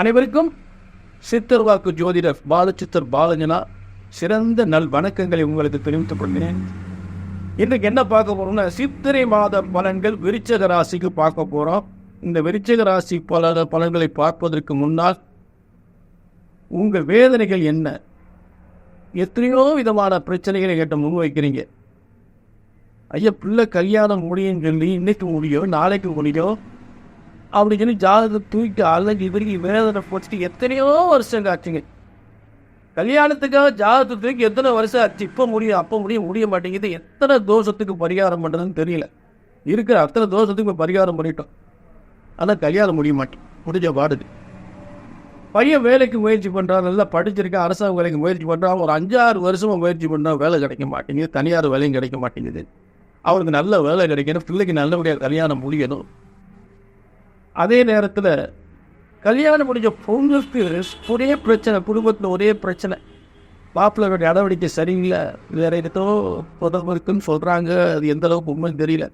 அனைவருக்கும் சித்தர் வாக்கு ஜோதிடர் பாலச்சித்தர் பாலஞ்சனா சிறந்த நல் வணக்கங்களை உங்களுக்கு தெரிவித்துக் கொள்கிறேன். இன்றைக்கு என்ன பார்க்க போறோம்னா சித்திரை மாத பலன்கள் விருச்சக ராசிக்கு பார்க்க போறோம். இந்த விருச்சக ராசி பல பலன்களை பார்ப்பதற்கு முன்னால் உங்கள் வேதனைகள் என்ன? எத்தனையோ விதமான பிரச்சனைகளை கேட்ட முன்வைக்கிறீங்க ஐயா பிள்ளை கல்யாணம் முடியும்னு சொல்லி இன்னைக்கு முடியும் நாளைக்கு முடியும் அப்படி சொல்லி ஜாதகத்தை தூக்கி அழகி இவருக்கு வேதனை போச்சுட்டு எத்தனையோ வருஷம் ஆச்சுங்க. கல்யாணத்துக்காக ஜாதகத்தை தூக்கி எத்தனை வருஷம் ஆச்சு? இப்போ முடியும் அப்போ முடியும் முடிய மாட்டேங்குது. எத்தனை தோஷத்துக்கு பரிகாரம் பண்ணுறதுன்னு தெரியல. இருக்கிற அத்தனை தோஷத்துக்கு இப்போ பரிகாரம் பண்ணிட்டோம். ஆனால் கல்யாணம் முடிய மாட்டேன் முடிஞ்ச பாடுது. பையன் வேலைக்கு முயற்சி பண்ணுறான் நல்லா படிச்சிருக்கா அரசாங்க வேலைக்கு முயற்சி பண்ணுறான் ஒரு அஞ்சாறு வருஷமாக முயற்சி பண்ணுறான் வேலை கிடைக்க மாட்டேங்குது. தனியார் வேலையும் கிடைக்க மாட்டேங்குது. அவருக்கு நல்ல வேலை கிடைக்கணும். பிள்ளைக்கு நல்லபடியாக கல்யாணம் முடியணும். அதே நேரத்தில் கல்யாணம் முடிஞ்ச பொண்ணுக்கு ஒரே பிரச்சனை குடும்பத்தில் ஒரே பிரச்சனை. மாப்பிள்ளையோட நடவடிக்கை சரியில்லை. வேற ஏதோ புதம் சொல்கிறாங்க அது எந்த அளவுக்கு உண்மைன்னு தெரியல.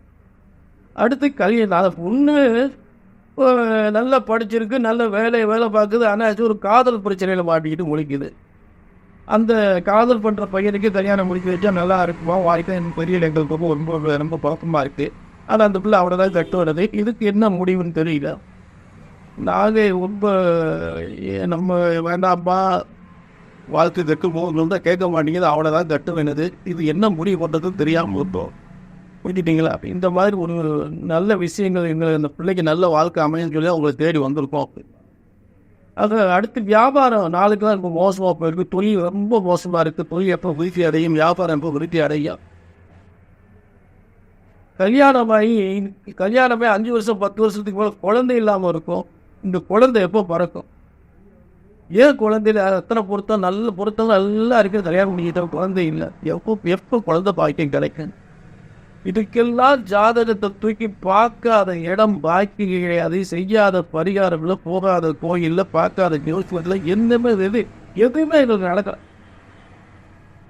அடுத்து கல்யாணம். அந்த பொண்ணு நல்லா படிச்சிருக்கு நல்ல வேலை வேலை பார்க்குது. ஆனால் ஒரு காதல் பிரச்சனையில் மாட்டிக்கிட்டு முழிக்குது. அந்த காதல் பண்ணுற பையனுக்கு கல்யாணம் முடிக்க வச்சா நல்லா இருக்குமா? வாழ்க்கை எனக்கு பெரிய எங்களுக்கு ரொம்ப ரொம்ப பழக்கமாக இருக்குது ஆனால் அந்த பிள்ளை அவனை தான் கட்டு வருது இதுக்கு என்ன முடிவுன்னு தெரியல. நாங்கள் ரொம்ப நம்ம வேண்டாம்ப்பா. வாழ்க்கை கட்டு போகணும் தான் கேட்க மாட்டேங்குது. அவனை தான் கட்டு வேணுது இது என்ன முடிவு பண்ணுறதுன்னு தெரியாமல் இருந்தோம் புரிஞ்சிட்டிங்களா? இந்த மாதிரி ஒரு நல்ல விஷயங்கள் எங்கள் அந்த பிள்ளைக்கு நல்ல வாழ்க்கை அமையும் சொல்லி அவங்களை தேடி வந்திருக்கோம். அது அடுத்து வியாபாரம். நாளுக்கு தான் ரொம்ப மோசமாக போயிருக்கு. தொழில் ரொம்ப மோசமாக இருக்குது தொழில் எப்போ விருத்தி அடையும்? வியாபாரம் எப்போ விருத்தி அடையும்? கல்யாணமாகி கல்யாணமே அஞ்சு வருஷம் பத்து வருஷத்துக்கு மேலே குழந்தை இல்லாமல் இருக்கும். இந்த குழந்தை எப்போ பறக்கும்? ஏன் குழந்தையில அத்தனை பொருத்தம் நல்ல பொருத்தம் நல்லா இருக்கிற கல்யாணம் பண்ணிக்கிட்ட குழந்தை இல்லை? எப்போ எப்போ குழந்தை பாக்கியம் கிடைக்கும்? இதுக்கெல்லாம் ஜாதகத்தை தூக்கி பார்க்காத இடம் பாக்கி கிடையாது செய்யாத பரிகாரம்ல போகாத கோயிலில் பார்க்காத நியூஸ்ல என்னமே எது எதுவுமே எங்களுக்கு நடக்கல.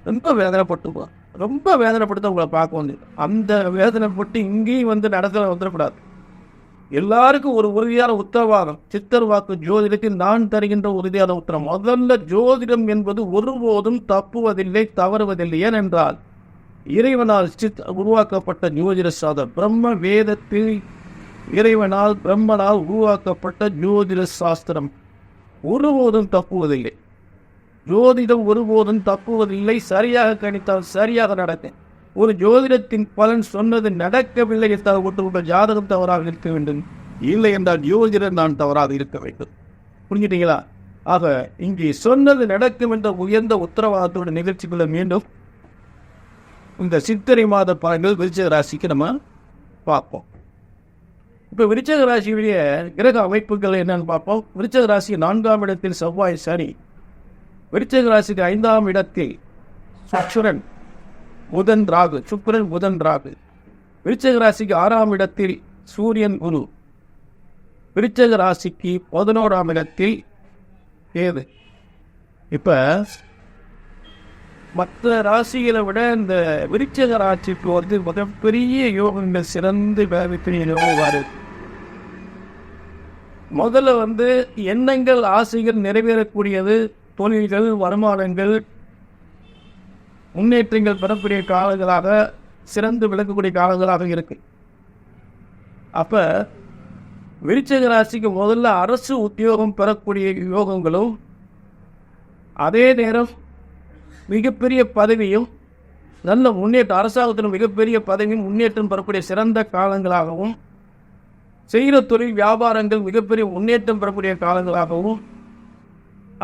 ரொம்ப வேதனைப்பட்டுப்போம் ரொம்ப வேதனைப்பட்டு உங்களை பார்க்க வந்து அந்த வேதனைப்பட்டு இங்கேயும் வந்து நடத்த வந்துடக்கூடாது. எல்லாருக்கும் ஒரு உறுதியான உத்தரவாதம். சித்தர் வாக்கு ஜோதிடத்தில் நான் தருகின்ற உறுதியான உத்தரம். முதல்ல ஜோதிடம் என்பது ஒருபோதும் தப்புவதில்லை தவறுவதில்லை. ஏனென்றால் இறைவனால் சித் உருவாக்கப்பட்ட ஜோதிட சாதம். பிரம்ம வேதத்தில் இறைவனால் பிரம்மனால் உருவாக்கப்பட்ட ஜோதிட சாஸ்திரம். ஒருபோதும் தப்புவதில்லை. ஜோதிடம் ஒருபோதும் தப்புவதில்லை. சரியாக கணித்தால் சரியாக நடக்கும் ஒரு ஜோதிடத்தின் பலன் சொன்னது நடக்கவில்லை என்றால் ஒருத்தருடைய ஜாதகம் தவறாக இருக்க வேண்டும். இல்லை என்றால் ஜோதிடர் நான் தவறாக இருக்க வேண்டும். புரிஞ்சுட்டீங்களா? ஆக இங்கே சொன்னது நடக்கும் என்ற உயர்ந்த உத்தரவாதத்தோட நிகழ்ச்சிக்குள்ள மீண்டும் இந்த சித்திரை மாத பலன்கள் விருச்சக ராசிக்கு நம்ம பார்ப்போம். இப்போ விருச்சக ராசியுடைய கிரக அமைப்புகள் என்னன்னு பார்ப்போம். விருச்சக ராசி நான்காம் இடத்தில் செவ்வாய் சனி. விருச்சிக ராசிக்கு ஐந்தாம் இடத்தில் சுக்ரன் புதன் ராகு சுக்ரன் புதன் ராகு. விருச்சிக ராசிக்கு ஆறாம் இடத்தில் சூரியன் குரு. விருச்சக ராசிக்கு பதினோராம் இடத்தில் கேது. இப்போ மற்ற ராசிகளை விட இந்த விருச்சக ராசிக்கு வந்து மிகப்பெரிய யோகங்கள் சிறந்து மிகப்பெரிய யோகம் முதல்ல வந்து எண்ணங்கள் ஆசைகள் நிறைவேறக்கூடியது தொழில்கள் வருமானங்கள் முன்னேற்றங்கள் பெறக்கூடிய காலங்களாக சிறந்து விளக்கக்கூடிய காலங்களாக இருக்கு. அப்ப விருச்சக ராசிக்கு முதல்ல அரசு உத்தியோகம் பெறக்கூடிய யோகங்களும் அதே நேரம் மிகப்பெரிய பதவியும் நல்ல முன்னேற்றம் அரசாங்கத்தின் மிகப்பெரிய பதவியும் முன்னேற்றம் பெறக்கூடிய சிறந்த காலங்களாகவும் செய்கிற தொழில் வியாபாரங்கள் மிகப்பெரிய முன்னேற்றம் பெறக்கூடிய காலங்களாகவும்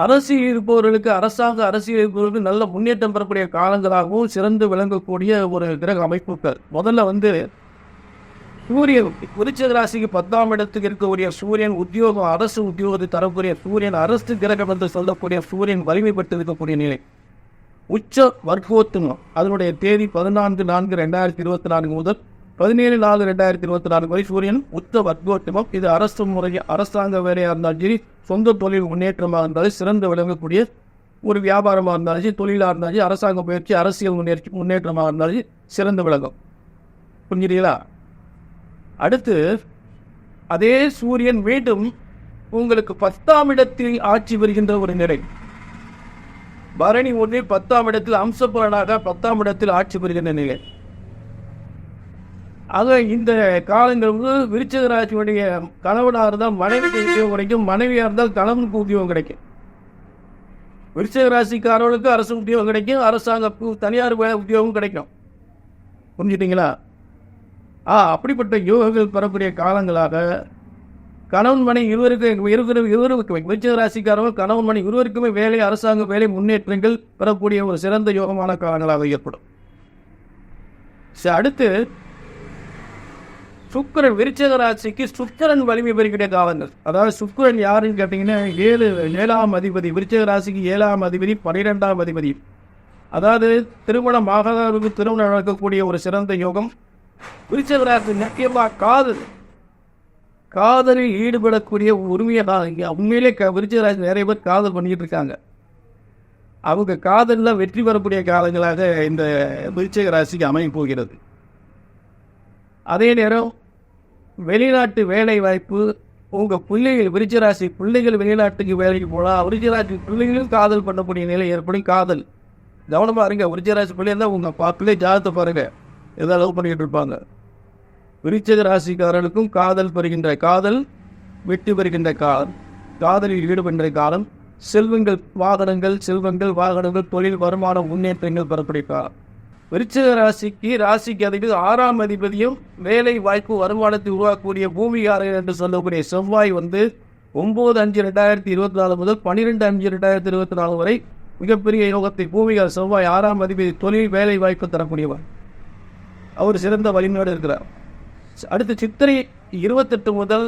அரசியல் இருப்பவர்களுக்கு அரசாங்க அரசியல் இருப்பவர்களுக்கு நல்ல முன்னேற்றம் பெறக்கூடிய காலங்களாகவும் சிறந்து விளங்கக்கூடிய ஒரு கிரக அமைப்புகள். முதல்ல வந்து சூரியன் விருச்சக ராசிக்கு பத்தாம் இடத்துக்கு இருக்கக்கூடிய சூரியன் உத்தியோகம் அரசு உத்தியோகத்தை தரக்கூடிய சூரியன் அரசு கிரகம் என்று சொல்லக்கூடிய சூரியன் வலிமை பெற்று இருக்கக்கூடிய நிலை. உச்ச வர்க்கோத்துவம் அதனுடைய தேதி பதினான்கு நான்கு ரெண்டாயிரத்தி இருபத்தி நான்கு முதல் பதினேழு நாலு ரெண்டாயிரத்தி இருபத்தி நான்கு வரை சூரியன் உத்த வர்க்கோத்துமம் இது அரசு முறை அரசாங்க வேலையாக இருந்தாலும் சரி சொந்த தொழில் முன்னேற்றமாக இருந்தாலும் சிறந்து விளங்கக்கூடிய ஒரு வியாபாரமாக இருந்தாலும் சரி தொழிலாக இருந்தாலும் சரி அரசாங்க முயற்சி அரசியல் முன்னேற்சி முன்னேற்றமாக இருந்தாலும் சிறந்து விளங்கும். புரிஞ்சுறீங்களா அடுத்து அதே சூரியன் மீண்டும் உங்களுக்கு பத்தாம் இடத்தில் ஆட்சி வருகின்ற ஒரு நிலை. பரணி ஒன்றில் பத்தாம் இடத்தில் அம்சபுரனாக பத்தாம் இடத்தில் ஆட்சி பெறுகின்ற நிலை. ஆக இந்த காலங்கள் வந்து விருச்சிக ராசியுடைய கணவனாக இருந்தால் மனைவிக்கு உத்தியோகம் கிடைக்கும் மனைவியாக இருந்தால் கணவனுக்கு உத்தியோகம் கிடைக்கும். விருச்சிக ராசிக்காரர்களுக்கு அரசு உத்தியோகம் கிடைக்கும் அரசாங்க தனியார் வேலை உத்தியோகம் கிடைக்கும். புரிஞ்சுட்டீங்களா? ஆ அப்படிப்பட்ட யோகங்கள் பெறக்கூடிய காலங்களாக கணவன் மனை இருவருக்கு இருவரும் இருவருக்கும் விருச்சிக ராசிக்காரர்கள் கணவன் மனை இருவருக்குமே வேலை அரசாங்க வேலை முன்னேற்றங்கள் பெறக்கூடிய ஒரு சிறந்த யோகமான காலங்களாக ஏற்படும். சரி, அடுத்து சுக்கரன் விருச்சிக ராசிக்கு சுக்கிரன் வலிமை பெறுகிற காலங்கள். அதாவது சுக்கிரன் யாருன்னு கேட்டீங்கன்னா ஏழு ஏழாம் அதிபதி விருச்சிக ராசிக்கு ஏழாம் அதிபதி பன்னிரெண்டாம் அதிபதி. அதாவது திருமணம் ஆகாதவர்களுக்கு திருமணம் நடக்கக்கூடிய ஒரு சிறந்த யோகம். விருச்சிக ராசி முக்கியமாக காதல். காதலில் ஈடுபடக்கூடிய உரிமையை தான் உண்மையிலே க ராசி நிறைய பேர் காதல் பண்ணிட்டு இருக்காங்க. அவங்க காதலில் வெற்றி பெறக்கூடிய காலங்களாக இந்த விருச்சக ராசிக்கு அமைய போகிறது. அதே நேரம் வெளிநாட்டு வேலை வாய்ப்பு உங்கள் பிள்ளைகள் விருச்சிராசி பிள்ளைகள் வெளிநாட்டுக்கு வேலைக்கு போகலாம் விருச்சிராசி பிள்ளைகளும் காதல் பண்ணக்கூடிய நிலை ஏற்படும். காதல். கவனமாக இருங்க. விருச்சிராசி பிள்ளை தான் உங்கள் பா பிள்ளை ஜாதத்தை பாருங்கள் எதாவது லவ் இருப்பாங்க. விருச்சக ராசிக்காரர்களுக்கும் காதல் பெறுகின்ற காதல் வெற்றி பெறுகின்ற காலம் காதலில் ஈடுபடுகின்ற காலம் செல்வங்கள் வாகனங்கள் செல்வங்கள் வாகனங்கள் தொழில் வருமான முன்னேற்றங்கள் பெறக்கூடிய காலம். விருச்சிக ராசிக்கு ராசிக்கு அதிபதி ஆறாம் அதிபதியும் வேலை வாய்ப்பு வருமானத்தை உருவாக்கக்கூடிய பூமிகாரன் என்று சொல்லக்கூடிய செவ்வாய் வந்து ஒன்பது அஞ்சு ரெண்டாயிரத்தி இருபத்தி நாலு முதல் பன்னிரெண்டு அஞ்சு ரெண்டாயிரத்தி இருபத்தி நாலு வரை மிகப்பெரிய யோகத்தை பூமிகார் செவ்வாய் ஆறாம் அதிபதி தொழில் வேலை வாய்ப்பு தரக்கூடியவர். அவர் சிறந்த வலிமையோடு இருக்கிறார். அடுத்து சித்திரை இருபத்தெட்டு முதல்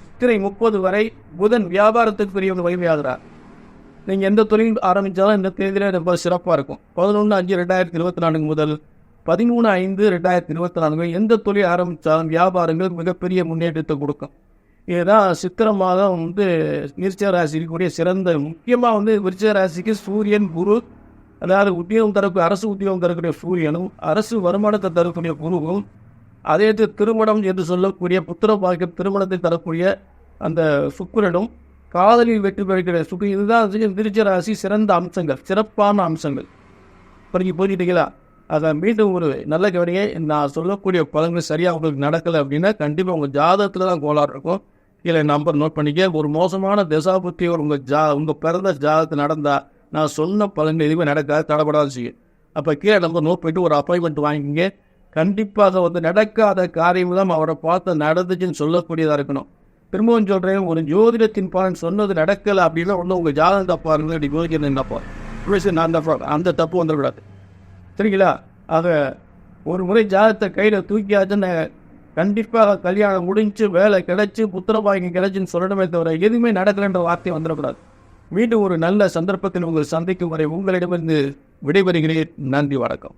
சித்திரை முப்பது வரை புதன் வியாபாரத்துக்கு வலிமையாகிறார். நீங்கள் எந்த தொழில் ஆரம்பித்தாலும் இந்த தேதியில் ரொம்ப சிறப்பாக இருக்கும். பதினொன்று அஞ்சு ரெண்டாயிரத்தி இருபத்தி நான்கு முதல் பதிமூணு ஐந்து ரெண்டாயிரத்தி இருபத்தி நான்கு எந்த தொழில் ஆரம்பித்தாலும் வியாபாரங்கள் மிகப்பெரிய முன்னேற்றத்தை கொடுக்கும். இதுதான் சித்திரை மாதம் வந்து விருச்சிக இருக்கக்கூடிய சிறந்த முக்கியமாக வந்து விருச்சிக ராசிக்கு சூரியன் குரு அதாவது உத்தியோகம் தரக்கூடிய அரசு உத்தியோகம் தரக்கூடிய சூரியனும் அரசு வருமானத்தை தரக்கூடிய குருவும் அதே திருமணம் என்று சொல்லக்கூடிய புத்திர பாக்கியம் திருமணத்தை தரக்கூடிய அந்த சுக்கரனும் காதலில் வெற்றி பெறுகிற சுக்கு இதுதான் திருச்சராசி சிறந்த அம்சங்கள் சிறப்பான அம்சங்கள். இப்போ புரிஞ்சுட்டீங்களா அதை மீண்டும் ஒரு நல்ல கவனியை நான் சொல்லக்கூடிய பலன்கள் சரியாக உங்களுக்கு நடக்கலை அப்படின்னா கண்டிப்பாக உங்கள் ஜாதகத்தில் தான் கோளாறு இருக்கும். இல்லை நம்பர் நோட் பண்ணிக்க. ஒரு மோசமான தசாபுத்தி ஒரு உங்கள் ஜா உங்கள் பிறந்த ஜாதகத்தில் நடந்தால் நான் சொன்ன பலன்கள் எதுவுமே நடக்காது தடப்படாத செய்யும் அப்போ கீழே நம்பர் நோட் பண்ணிட்டு ஒரு அப்பாயின்மெண்ட் வாங்கிங்க கண்டிப்பாக வந்து நடக்காத காரியம் தான் அவரை பார்த்து நடந்துச்சுன்னு சொல்லக்கூடியதாக இருக்கணும். திரும்பவும் சொல்கிறேன் ஒரு ஜோதிடத்தின் பலன் சொன்னது நடக்கலை அப்படின்னா ஒன்றும் உங்கள் ஜாதகம் தப்பாக இருக்குது அப்படி யோசிக்கிறது என்னப்பா நான் தப்பா அந்த தப்பு வந்துடக்கூடாது. சரிங்களா? ஆக ஒரு முறை ஜாதகத்தை கையில் தூக்கியாச்சுன்னு கண்டிப்பாக கல்யாணம் முடிஞ்சு வேலை கிடைச்சு புத்திரபாகியம் கிடைச்சுன்னு சொல்லணுமே தவிர எதுவுமே நடக்கலைன்ற வார்த்தை வந்துடக்கூடாது. மீண்டும் ஒரு நல்ல சந்தர்ப்பத்தில் உங்கள் சந்திக்கும் வரை உங்களிடமிருந்து விடைபெறுகிறேன். நன்றி வணக்கம்.